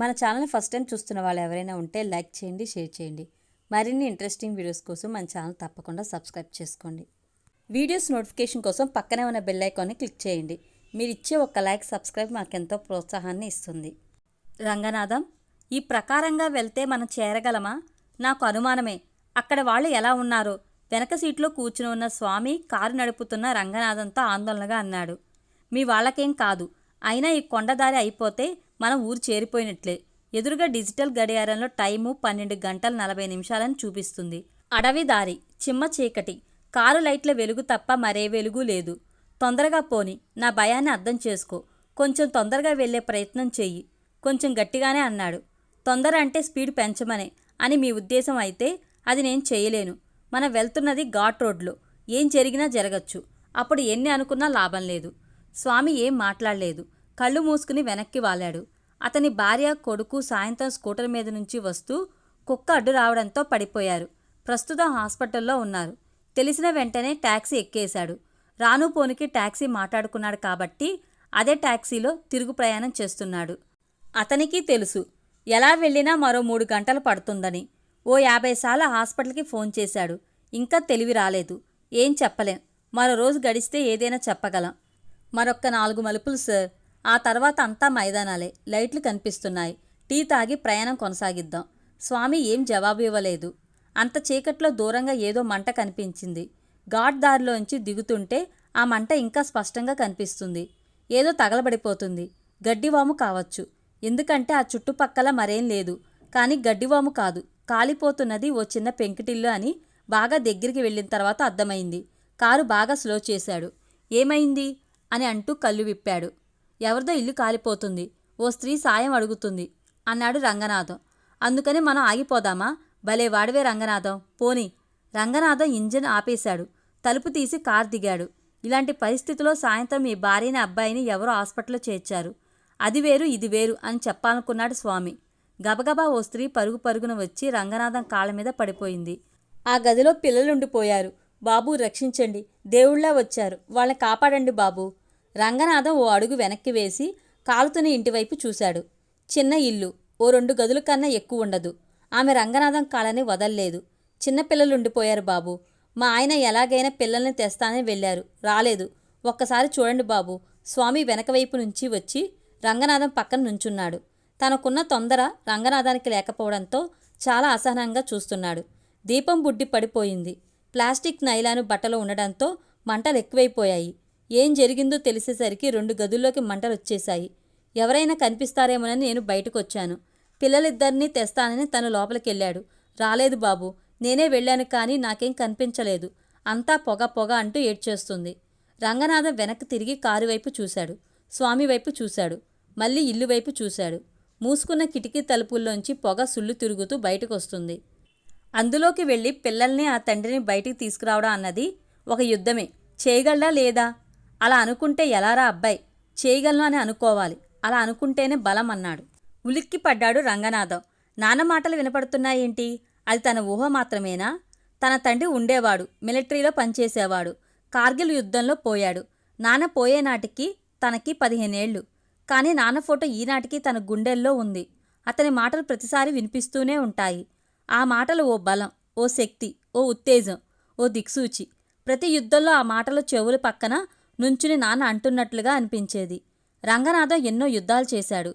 మన channel first time చూస్తున్న వాళ్ళు ఎవరైనా ఉంటే లైక్ చేయండి షేర్ చేయండి. మరిన్ని ఇంట్రెస్టింగ్ వీడియోస్ కోసం మన ఛానల్ తప్పకుండా సబ్స్క్రైబ్ చేసుకోండి. వీడియోస్ నోటిఫికేషన్ కోసం పక్కనే ఉన్న బెల్ ఐకాన్ని క్లిక్ చేయండి. మీరు ఇచ్చే ఒక లైక్ సబ్స్క్రైబ్ మాకెంతో ప్రోత్సాహాన్ని ఇస్తుంది. రంగనాథం ఈ ప్రకారంగా వెళ్తే మనం చేరగలమా? నాకు అనుమానమే. అక్కడ వాళ్ళు ఎలా ఉన్నారో? వెనక సీట్లో కూర్చుని ఉన్న స్వామి కారు నడుపుతున్న రంగనాథంతో ఆందోళనగా అన్నాడు. మీ వాళ్ళకేం కాదు. అయినా ఈ కొండదారి అయిపోతే మనం ఊరు చేరిపోయినట్లే. ఎదురుగా డిజిటల్ గడియారంలో టైము పన్నెండు గంటల నలభై నిమిషాలని చూపిస్తుంది. అడవి దారి చిమ్మ చీకటి. కారు లైట్ల వెలుగు తప్ప మరే వెలుగు లేదు. తొందరగా పోని నా భయాన్ని అర్థం చేసుకో. కొంచెం తొందరగా వెళ్ళే ప్రయత్నం చెయ్యి. కొంచెం గట్టిగానే అన్నాడు. తొందర అంటే స్పీడ్ పెంచమనే అని మీ ఉద్దేశం అయితే అది నేను చేయలేను. మనం వెళ్తున్నది ఘాట్ రోడ్లో. ఏం జరిగినా జరగచ్చు. అప్పుడు ఎన్ని అనుకున్నా లాభం లేదు. స్వామి ఏం మాట్లాడలేదు. కళ్ళు మూసుకుని వెనక్కి వాలాడు. అతని భార్య కొడుకు సాయంత్రం స్కూటర్ మీద నుంచి వస్తూ కుక్క అడ్డు రావడంతో పడిపోయారు. ప్రస్తుతం హాస్పిటల్లో ఉన్నారు. తెలిసిన వెంటనే ట్యాక్సీ ఎక్కేశాడు. రాను పోనికి ట్యాక్సీ మాట్లాడుకున్నాడు కాబట్టి అదే ట్యాక్సీలో తిరుగు ప్రయాణం చేస్తున్నాడు. అతనికి తెలుసు ఎలా వెళ్ళినా మరో మూడు గంటలు పడుతుందని. ఓ యాభై సార్లు హాస్పిటల్కి ఫోన్ చేశాడు. ఇంకా తెలివి రాలేదు. ఏం చెప్పలేం. మరో రోజు గడిస్తే ఏదైనా చెప్పగలం. మరొక్క నాలుగు మలుపులు సార్. ఆ తర్వాత అంతా మైదానాలే. లైట్లు కనిపిస్తున్నాయి. టీ తాగి ప్రయాణం కొనసాగిద్దాం. స్వామి ఏం జవాబు ఇవ్వలేదు. అంత చీకట్లో దూరంగా ఏదో మంట కనిపించింది. ఘాట్ దారిలోంచి దిగుతుంటే ఆ మంట ఇంకా స్పష్టంగా కనిపిస్తుంది. ఏదో తగలబడిపోతుంది. గడ్డివాము కావచ్చు. ఎందుకంటే ఆ చుట్టుపక్కల మరేం లేదు. కానీ గడ్డివాము కాదు. కాలిపోతున్నది ఓ చిన్న పెంకిటిల్లు అని బాగా దగ్గరికి వెళ్ళిన తర్వాత అర్థమైంది. కారు బాగా స్లో చేశాడు. ఏమైంది? అని అంటూ కళ్ళు విప్పాడు. ఎవరిదో ఇల్లు కాలిపోతుంది. ఓ స్త్రీ సాయం అడుగుతుంది. అన్నాడు రంగనాథం. అందుకని మనం ఆగిపోదామా? భలే వాడివే రంగనాథం. పోని. రంగనాథం ఇంజిన్ ఆపేశాడు. తలుపు తీసి కారు దిగాడు. ఇలాంటి పరిస్థితిలో సాయంత్రం మీ భార్యని అబ్బాయిని ఎవరో హాస్పిటల్లో చేర్చారు. అది వేరు ఇది వేరు అని చెప్పాలనుకున్నాడు స్వామి. గబగబా ఓ స్త్రీ పరుగు పరుగున వచ్చి రంగనాథం కాళ్ళ మీద పడిపోయింది. ఆ గదిలో పిల్లలుండిపోయారు. బాబు రక్షించండి. దేవుళ్ళ వచ్చారు. వాళ్ళని కాపాడండి బాబు. రంగనాథం ఓ అడుగు వెనక్కి వేసి కాలుతున్న ఇంటివైపు చూశాడు. చిన్న ఇల్లు ఓ రెండు గదుల కన్నా ఎక్కువ ఉండదు ఆమె రంగనాథం కాలని వదల్లేదు. చిన్నపిల్లలు ఉండిపోయారు బాబు. మా ఆయన ఎలాగైనా పిల్లల్ని తెస్తానని వెళ్ళారు. రాలేదు. ఒక్కసారి చూడండి బాబు. స్వామి వెనకవైపు నుంచి వచ్చి రంగనాథం పక్కన నుంచున్నాడు. తనకున్న తొందర రంగనాథానికి లేకపోవడంతో చాలా అసహనంగా చూస్తున్నాడు. దీపం బుడ్డి పడిపోయింది. ప్లాస్టిక్ నైలాను బట్టలు ఉండడంతో మంటలు ఎక్కువైపోయాయి. ఏం జరిగిందో తెలిసేసరికి రెండు గదుల్లోకి మంటలు వచ్చేశాయి. ఎవరైనా కనిపిస్తారేమోనని నేను బయటకు వచ్చాను పిల్లలిద్దరినీ తెస్తానని తను లోపలికెళ్ళాడు. రాలేదు బాబు నేనే వెళ్ళాను కానీ నాకేం కనిపించలేదు. అంతా పొగ పొగ అంటూ ఏడ్చేస్తుంది. రంగనాథం వెనక్కి తిరిగి కారు వైపు చూశాడు. స్వామి వైపు చూశాడు. మళ్ళీ ఇల్లు వైపు చూశాడు. మూసుకున్న కిటికీ తలుపుల్లోంచి పొగ సుళ్ళు తిరుగుతూ బయటకొస్తుంది. అందులోకి వెళ్ళి పిల్లల్ని ఆ తండ్రిని బయటికి తీసుకురావడం అన్నది ఒక యుద్ధమే. చేయగలడా లేదా? అలా అనుకుంటే ఎలారా అబ్బాయి? చేయగలను అని అనుకోవాలి. అలా అనుకుంటేనే బలం అన్నాడు. ఉలిక్కి పడ్డాడు రంగనాథం. నాన్న మాటలు వినపడుతున్నాయేంటి? అది తన ఊహ మాత్రమేనా? తన తండ్రి ఉండేవాడు. మిలిటరీలో పనిచేసేవాడు. కార్గిల్ యుద్ధంలో పోయాడు. నాన్న పోయే నాటికి తనకి పదిహేనేళ్ళు కానీ నాన్న ఫోటో ఈనాటికి తన గుండెల్లో ఉంది. అతని మాటలు ప్రతిసారి వినిపిస్తూనే ఉంటాయి. ఆ మాటలు ఓ బలం ఓ శక్తి ఓ ఉత్తేజం ఓ దిక్సూచి. ప్రతి యుద్ధంలో ఆ మాటలు చెవుల పక్కన నుంచుని నాన్న అంటున్నట్లుగా అనిపించేది. రంగనాథం ఎన్నో యుద్ధాలు చేశాడు.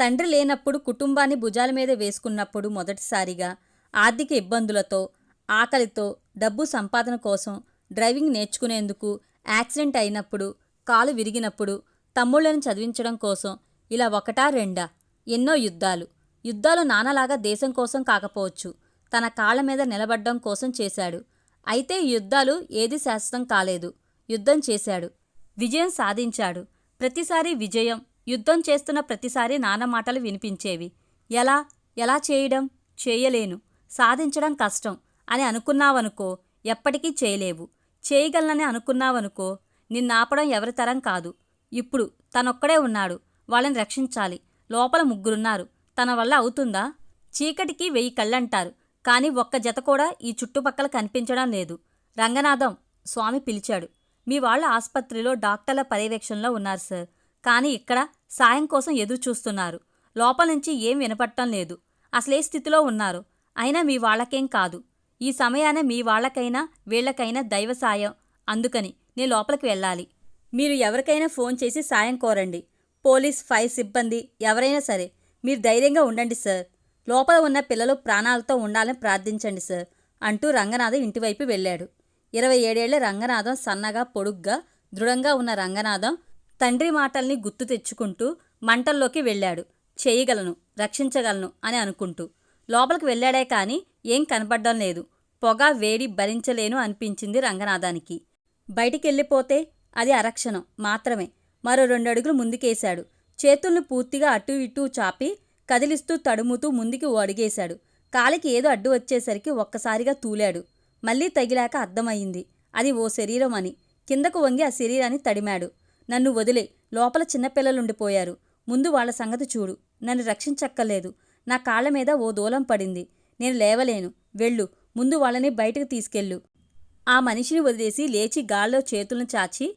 తండ్రి లేనప్పుడు కుటుంబాన్ని భుజాల మీద వేసుకున్నప్పుడు మొదటిసారిగా ఆర్థిక ఇబ్బందులతో ఆకలితో డబ్బు సంపాదన కోసం డ్రైవింగ్ నేర్చుకునేందుకు యాక్సిడెంట్ అయినప్పుడు కాలు విరిగినప్పుడు తమ్ముళ్ళని చదివించడం కోసం ఇలా ఒకటా రెండా? ఎన్నో యుద్ధాలు. యుద్ధాలు నాన్నలాగా దేశం కోసం కాకపోవచ్చు. తన కాళ్ళ మీద నిలబడ్డం కోసం చేశాడు. అయితే యుద్ధాలు ఏది శాశ్వతం కాలేదు. యుద్ధం చేశాడు. విజయం సాధించాడు. ప్రతిసారి విజయం యుద్ధం చేస్తున్న ప్రతిసారి నాన్న మాటలు వినిపించేవి. ఎలా? ఎలా చేయడం? చేయలేను. సాధించడం కష్టం అని అనుకున్నావనుకో ఎప్పటికీ చేయలేవు. చేయగలనని అనుకున్నావనుకో నిన్నాపడం ఎవరి తరం కాదు. ఇప్పుడు తనొక్కడే ఉన్నాడు. వాళ్ళని రక్షించాలి. లోపల ముగ్గురున్నారు. తన వల్ల అవుతుందా? చీకటికి వెయ్యి కళ్ళంటారు. కానీ ఒక్క జత కూడా ఈ చుట్టుపక్కల కనిపించడం లేదు. రంగనాథం స్వామి పిలిచాడు. మీ వాళ్ళ ఆసుపత్రిలో డాక్టర్ల పర్యవేక్షణలో ఉన్నారు సార్. కానీ ఇక్కడ సాయం కోసం ఎదురు చూస్తున్నారు. లోపల నుంచి ఏం వినపట్టం లేదు. అసలే స్థితిలో ఉన్నారు. అయినా మీ వాళ్ళకేం కాదు. ఈ సమయాన మీ వాళ్ళకైనా వీళ్ళకైనా దైవ సాయం. అందుకని నేను లోపలికి వెళ్ళాలి. మీరు ఎవరికైనా ఫోన్ చేసి సాయం కోరండి. పోలీస్ ఫైర్ సిబ్బంది ఎవరైనా సరే. మీరు ధైర్యంగా ఉండండి సార్. లోపల ఉన్న పిల్లలు ప్రాణాలతో ఉండాలని ప్రార్థించండి సార్ అంటూ రంగనాథం ఇంటివైపు వెళ్ళాడు. ఇరవై ఏడేళ్ళ రంగనాథం సన్నగా పొడుగ్గా దృఢంగా ఉన్న రంగనాథం తండ్రి మాటల్ని గుర్తు తెచ్చుకుంటూ మంటల్లోకి వెళ్ళాడు. చేయగలను రక్షించగలను అని అనుకుంటూ. లోపలికి వెళ్ళాడే కానీ ఏం కనపడ్డం లేదు. పొగ వేడి భరించలేను అనిపించింది రంగనాథానికి. బయటికి వెళ్ళిపోతే అది అరక్షణం మాత్రమే. మరో రెండు అడుగులు ముందుకేశాడు. చేతుల్ని పూర్తిగా అటు ఇటు చాపి కదిలిస్తూ తడుముతూ ముందుకి ఓడిగేశాడు. కాలికి ఏదో అడ్డు వచ్చేసరికి ఒక్కసారిగా తూలాడు. మళ్ళీ తగిలాక అర్థమయ్యింది. అది ఓ శరీరం అని. కిందకు వంగి ఆ శరీరాన్ని తడిమాడు. నన్ను వదిలే. లోపల చిన్నపిల్లలుండిపోయారు ముందు వాళ్ళ సంగతి చూడు. నన్ను రక్షించక్కర్లేదు. నా కాళ్ళ మీద ఓ దూలం పడింది. నేను లేవలేను. వెళ్ళు. ముందు వాళ్ళని బయటకు తీసుకెళ్ళు. ఆ మనిషిని వదిలేసి లేచి గాల్లో చేతులను చాచి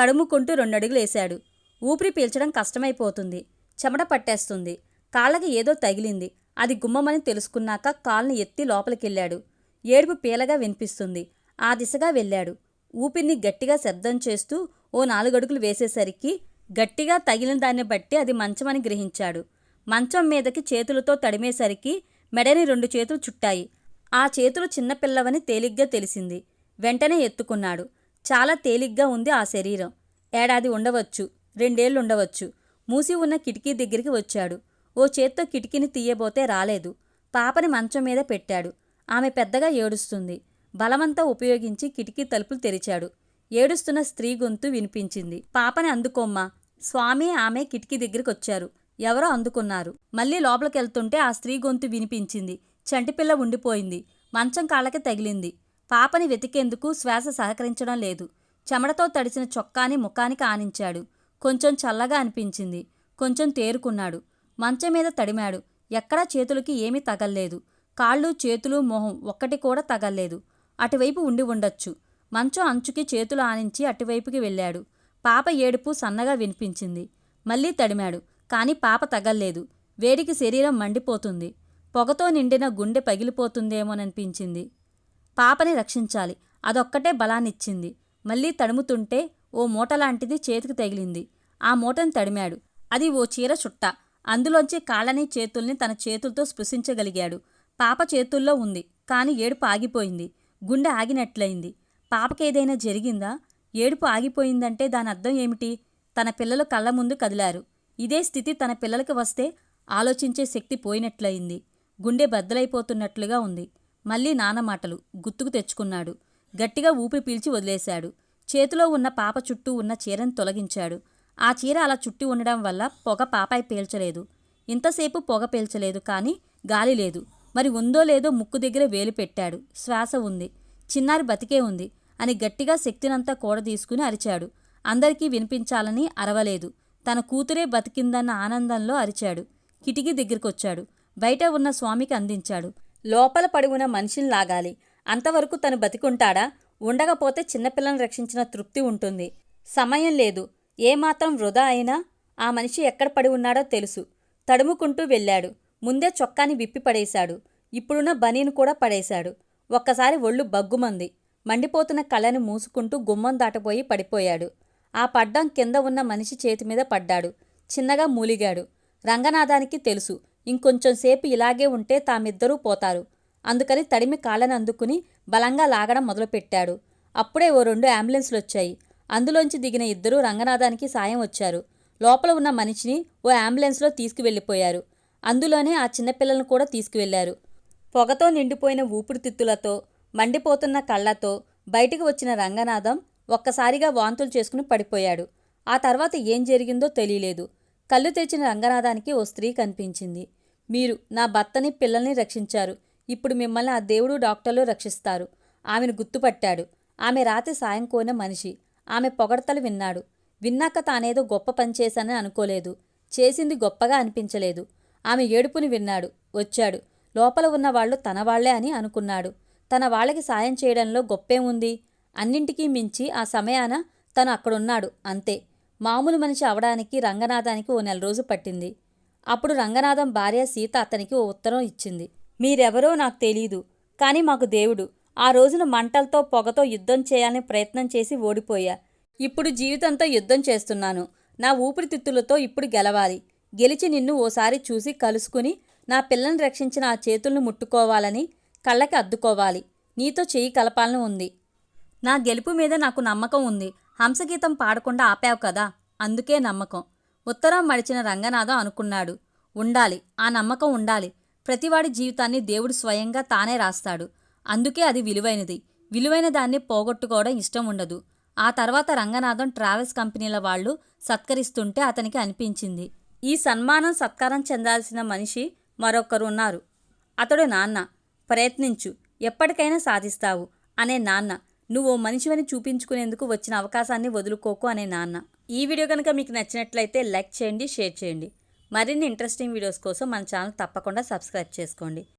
తడుముకుంటూ రెండడుగులేశాడు ఊపిరి పీల్చడం కష్టమైపోతుంది. చెమట పట్టేస్తుంది. కాళ్ళకి ఏదో తగిలింది. అది గుమ్మమని తెలుసుకున్నాక కాల్ని ఎత్తి లోపలికెళ్ళాడు. ఏడుపు పీలగా వినిపిస్తుంది. ఆ దిశగా వెళ్ళాడు. ఊపిరిని గట్టిగా శబ్దం చేస్తూ ఓ నాలుగడుగులు వేసేసరికి గట్టిగా తగిలిన దాన్ని బట్టి అది మంచమని గ్రహించాడు. మంచం మీదకి చేతులతో తడిమేసరికి మెడని రెండు చేతులు చుట్టాయి. ఆ చేతులు చిన్నపిల్లవని తేలిగ్గా తెలిసింది. వెంటనే ఎత్తుకున్నాడు. చాలా తేలిగ్గా ఉంది ఆ శరీరం. ఏడాది ఉండవచ్చు రెండేళ్ళు ఉండవచ్చు. మూసి ఉన్న కిటికీ దగ్గరికి వచ్చాడు. ఓ చేత్తో కిటికీని తీయబోతే రాలేదు. పాపని మంచం మీద పెట్టాడు. ఆమె పెద్దగా ఏడుస్తుంది. బలమంతా ఉపయోగించి కిటికీ తలుపులు తెరిచాడు. ఏడుస్తున్న స్త్రీ గొంతు వినిపించింది. పాపని అందుకోమ్మా. స్వామి ఆమె కిటికీ దగ్గరికి వచ్చారు ఎవరో అందుకున్నారు. మళ్ళీ లోపలికెళ్తుంటే ఆ స్త్రీ గొంతు వినిపించింది. చంటిపిల్ల ఉండిపోయింది. మంచం కాళ్ళకి తగిలింది. పాపని వెతికేందుకు శ్వాస సహకరించడం లేదు. చెమటతో తడిసిన చొక్కాని ముఖానికి ఆనించాడు. కొంచెం చల్లగా అనిపించింది. కొంచెం తేరుకున్నాడు. మంచం మీద తడిమాడు. ఎక్కడా చేతులకి ఏమీ తగల్లేదు. కాళ్ళు చేతులు మొహం ఒక్కటి కూడా తగల్లేదు. అటువైపు ఉండి ఉండొచ్చు. మంచం అంచుకి చేతులు ఆనించి అటువైపుకి వెళ్ళాడు. పాప ఏడుపు సన్నగా వినిపించింది. మళ్ళీ తడిమాడు. కాని పాప తగల్లేదు. వేడికి శరీరం మండిపోతుంది. పొగతో నిండిన గుండె పగిలిపోతుందేమోననిపించింది. పాపని రక్షించాలి. అదొక్కటే బలాన్నిచ్చింది. మళ్ళీ తడుముతుంటే ఓ మూటలాంటిది చేతికి తగిలింది. ఆ మూటను తడిమాడు. అది ఓ చీర చుట్ట. అందులోంచి కాళ్ళని చేతుల్ని తన చేతులతో స్పృశించగలిగాడు. పాప చేతుల్లో ఉంది కాని ఏడుపు ఆగిపోయింది. గుండె ఆగినట్లయింది. పాపకేదైనా జరిగిందా? ఏడుపు ఆగిపోయిందంటే దాని అర్థం ఏమిటి? తన పిల్లలు కళ్ళ ముందు కదిలారు. ఇదే స్థితి తన పిల్లలకి వస్తే ఆలోచించే శక్తి పోయినట్లయింది. గుండె బద్దలైపోతున్నట్లుగా ఉంది. మళ్ళీ నాన్న మాటలు గుర్తుకు తెచ్చుకున్నాడు. గట్టిగా ఊపిరి పీల్చి వదిలేశాడు. చేతిలో ఉన్న పాప చుట్టూ ఉన్న చీరను తొలగించాడు. ఆ చీర అలా చుట్టి ఉండడం వల్ల పొగ పాపాయి పేల్చలేదు. ఇంతసేపు పొగ పేల్చలేదు కానీ గాలి లేదు. మరి ఉందో లేదో ముక్కు దగ్గర వేలు పెట్టాడు. శ్వాస ఉంది. చిన్నారి బతికే ఉంది. అని గట్టిగా శక్తినంతా కూడ తీసుకుని అరిచాడు. అందరికీ వినిపించాలని అరవలేదు. తన కూతురే బతికిందన్న ఆనందంలో అరిచాడు. కిటికీ దగ్గరికొచ్చాడు. బయట ఉన్న స్వామికి అందించాడు. లోపల పడి ఉన్న మనిషిని లాగాలి అంతవరకు తను బతికుంటాడా? ఉండకపోతే చిన్నపిల్లను రక్షించిన తృప్తి ఉంటుంది. సమయం లేదు. ఏమాత్రం వృధా అయినా ఆ మనిషి ఎక్కడ పడి ఉన్నాడో తెలుసు. తడుముకుంటూ వెళ్ళాడు. ముందే చొక్కాని విప్పి పడేశాడు. ఇప్పుడున్న బనీను కూడా పడేశాడు. ఒక్కసారి ఒళ్ళు బగ్గుమంది. మండిపోతున్న కళ్ళని మూసుకుంటూ గుమ్మం దాటపోయి పడిపోయాడు. ఆ పడ్డం కింద ఉన్న మనిషి చేతి మీద పడ్డాడు. చిన్నగా మూలిగాడు. రంగనాథానికి తెలుసు. ఇంకొంచెం సేపు ఇలాగే ఉంటే తామిద్దరూ పోతారు. అందుకని తడిమి కాళ్ళని అందుకుని బలంగా లాగడం మొదలుపెట్టాడు. అప్పుడే ఓ రెండు అంబులెన్స్లు వచ్చాయి అందులోంచి దిగిన ఇద్దరూ రంగనాథానికి సాయం వచ్చారు. లోపల ఉన్న మనిషిని ఓ అంబులెన్స్లో తీసుకువెళ్ళిపోయారు. అందులోనే ఆ చిన్నపిల్లలను కూడా తీసుకువెళ్ళారు. పొగతో నిండిపోయిన ఊపిరితిత్తులతో మండిపోతున్న కళ్ళతో బయటికి వచ్చిన రంగనాథం ఒక్కసారిగా వాంతులు చేసుకుని పడిపోయాడు. ఆ తర్వాత ఏం జరిగిందో తెలియలేదు. కళ్ళు తెరిచిన రంగనాథానికి ఓ స్త్రీ కనిపించింది. మీరు నా భర్తని పిల్లల్ని రక్షించారు. ఇప్పుడు మిమ్మల్ని ఆ దేవుడు డాక్టర్లు రక్షిస్తారు. ఆమెను గుర్తుపట్టాడు. ఆమె రాత్రి సాయం కోరిన మనిషి. ఆమె పొగడతలు విన్నాడు. విన్నాక తానేదో గొప్ప పని చేశానని అనుకోలేదు. చేసింది గొప్పగా అనిపించలేదు. ఆమె ఏడుపుని విన్నాడు. వచ్చాడు. లోపల ఉన్న వాళ్ళు తన వాళ్ళే అని అనుకున్నాడు. తన వాళ్ళకి సాయం చేయడంలో గొప్పేముంది? అన్నింటికీ మించి ఆ సమయాన తను అక్కడున్నాడు. అంతే. మామూలు మనిషి అవడానికి రంగనాథానికి ఓ నెల రోజు పట్టింది. అప్పుడు రంగనాథం భార్య సీత అతనికి ఓ ఉత్తరం ఇచ్చింది. మీరెవరో నాకు తెలీదు. కానీ మాకు దేవుడు. ఆ రోజున మంటలతో పొగతో యుద్ధం చేయాలని ప్రయత్నం చేసి ఓడిపోయా. ఇప్పుడు జీవితంతో యుద్ధం చేస్తున్నాను. నా ఊపిరితిత్తులతో ఇప్పుడు గెలవాలి. గెలిచి నిన్ను ఓసారి చూసి కలుసుకుని నా పిల్లని రక్షించిన ఆ చేతులను ముట్టుకోవాలని కళ్ళకి అద్దుకోవాలి. నీతో చెయ్యి కలపాలని ఉంది. నా గెలుపు మీద నాకు నమ్మకం ఉంది. హంసగీతం పాడకుండా ఆపావు కదా. అందుకే నమ్మకం. ఉత్తరం మడిచిన రంగనాథం అనుకున్నాడు. ఉండాలి. ఆ నమ్మకం ఉండాలి. ప్రతివాడి జీవితాన్ని దేవుడు స్వయంగా తానే రాస్తాడు. అందుకే అది విలువైనది. విలువైన దాన్ని పోగొట్టుకోవడం ఇష్టం ఉండదు. ఆ తర్వాత రంగనాథం ట్రావెల్స్ కంపెనీల వాళ్ళు సత్కరిస్తుంటే అతనికి అనిపించింది. ఈ సన్మానం సత్కారం చెందాల్సిన మనిషి మరొకరు ఉన్నారు అతడు నాన్న ప్రయత్నించు ఎప్పటికైనా సాధిస్తావు అనే నాన్న. నువ్వు ఓ మనిషివని చూపించుకునేందుకు వచ్చిన అవకాశాన్ని వదులుకోకు అనే నాన్న. ఈ వీడియో కనుక మీకు నచ్చినట్లయితే లైక్ చేయండి షేర్ చేయండి. మరిన్ని ఇంట్రెస్టింగ్ వీడియోస్ కోసం మన ఛానల్ తప్పకుండా సబ్స్క్రైబ్ చేసుకోండి.